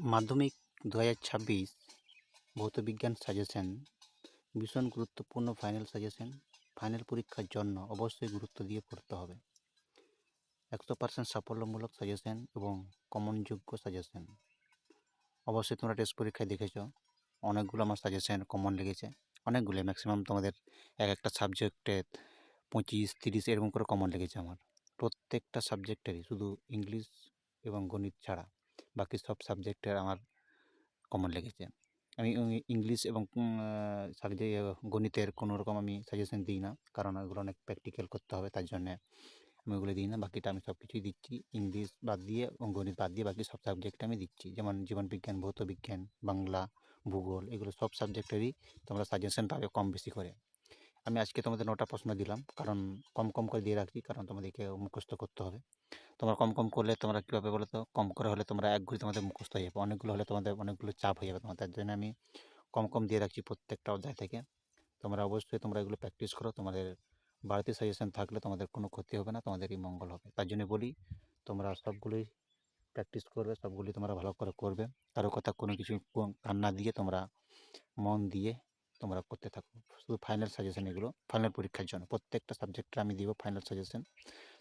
মাধ্যমিক দু হাজার ছাব্বিশ ভৌতবিজ্ঞান সাজেশন, ভীষণ গুরুত্বপূর্ণ ফাইনাল সাজেশন ফাইনাল পরীক্ষার জন্য অবশ্যই গুরুত্ব দিয়ে পড়তে হবে। একশো পার্সেন্ট সাফল্যমূলক সাজেশন এবং কমনযোগ্য সাজেশন। অবশ্যই তোমরা টেস্ট পরীক্ষায় দেখেছ, অনেকগুলো আমার সাজেশন কমন লেগেছে অনেকগুলো ম্যাক্সিমাম তোমাদের এক একটা সাবজেক্টে পঁচিশ, তিরিশ, এরকম করে কমন লেগেছে আমার। প্রত্যেকটা সাবজেক্টেরই শুধু ইংলিশ এবং গণিত ছাড়া। বাকি সব সাবজেক্টের আমার কমন লেগেছে। আমি ইংলিশ এবং সাবজেক্ট গণিতের কোনো রকম আমি সাজেশন দিই না। কারণ ওগুলো অনেক প্র্যাকটিক্যাল করতে হবে, তার জন্যে আমি ওগুলো দিই না। বাকিটা আমি সব কিছুই দিচ্ছি। ইংলিশ বাদ দিয়ে এবং গণিত বাদ দিয়ে বাকি সব সাবজেক্ট আমি দিচ্ছি। যেমন জীবনবিজ্ঞান ভৌতবিজ্ঞান বাংলা, ভূগোল, এগুলো সব সাবজেক্টেরই তোমরা সাজেশন পাবে কম বেশি করে। আমি আজকে তোমাদের নটা প্রশ্ন দিলাম। কারণ কম কম করে দিয়ে রাখছি, কারণ তোমাদেরকে মুখস্থ করতে হবে। তোমরা কম কম করলে তোমরা কীভাবে বলো তো? কম করে হলে তোমরা এক ঘুরে তোমাদের মুখস্থ হয়ে যাবে। অনেকগুলো হলে তোমাদের অনেকগুলো চাপ হয়ে যাবে তোমার তার জন্য আমি কম কম দিয়ে রাখছি প্রত্যেকটা অধ্যায় থেকে। তোমরা অবশ্যই তোমরা এগুলো প্র্যাকটিস করো। তোমাদের বাড়িতে সাজেশন থাকলে তোমাদের কোনো ক্ষতি হবে না, তোমাদেরই মঙ্গল হবে। তার জন্য বলি, তোমরা সবগুলোই প্র্যাকটিস করবে, সবগুলি তোমরা ভালো করে করবে। কারও কথা কোনো কিছু কো- কান না দিয়ে তোমরা মন দিয়ে তোমরা করতে থাকো। শুধু ফাইনাল সাজেশন এগুলো ফাইনাল পরীক্ষার জন্য। প্রত্যেকটা সাবজেক্টে আমি দিব ফাইনাল সাজেশন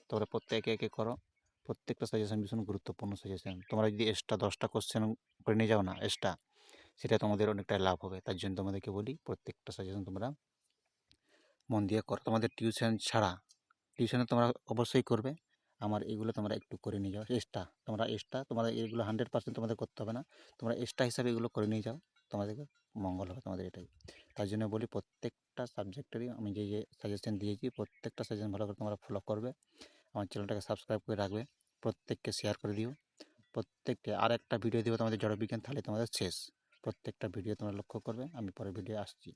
তোমরা প্রত্যেকে একে করো। প্রত্যেকটা সাজেশন ভীষণ গুরুত্বপূর্ণ সাজেশন তোমরা যদি এক্সট্রা দশটা কোশ্চেন করে নিয়ে যাও না এক্সট্রা সেটা তোমাদের অনেকটাই লাভ হবে। তার জন্য তোমাদেরকে বলি, প্রত্যেকটা সাজেশন তোমরা মন দিয়ে করো। তোমাদের টিউশন ছাড়া টিউশনে তোমরা অবশ্যই করবে। আমার এগুলো তোমরা একটু করে নিয়ে যাও। এক্সট্রা তোমরা এক্সট্রা তোমরা এগুলো হান্ড্রেড পার্সেন্ট তোমাদের করতে হবে না। তোমরা এক্সট্রা হিসাবে এগুলো করে নিয়ে যাও। তোমাদের মঙ্গল হবে তোমাদের এটাই। তার জন্য বলি প্রত্যেকটা সাবজেক্টেরই আমি যে যে সাজেশন দিয়েছি, প্রত্যেকটা সাজেশন ভালো করে তোমরা ফলো করবে। আমার চ্যানেলটাকে সাবস্ক্রাইব করে রাখবে। প্রত্যেককে শেয়ার করে দিও। প্রত্যেককে আর একটা ভিডিও দেবো তোমাদের জড়বিজ্ঞান, তাহলে তোমাদের শেষ। প্রত্যেকটা ভিডিও তোমরা লক্ষ্য করবে। আমি পরের ভিডিও আসছি।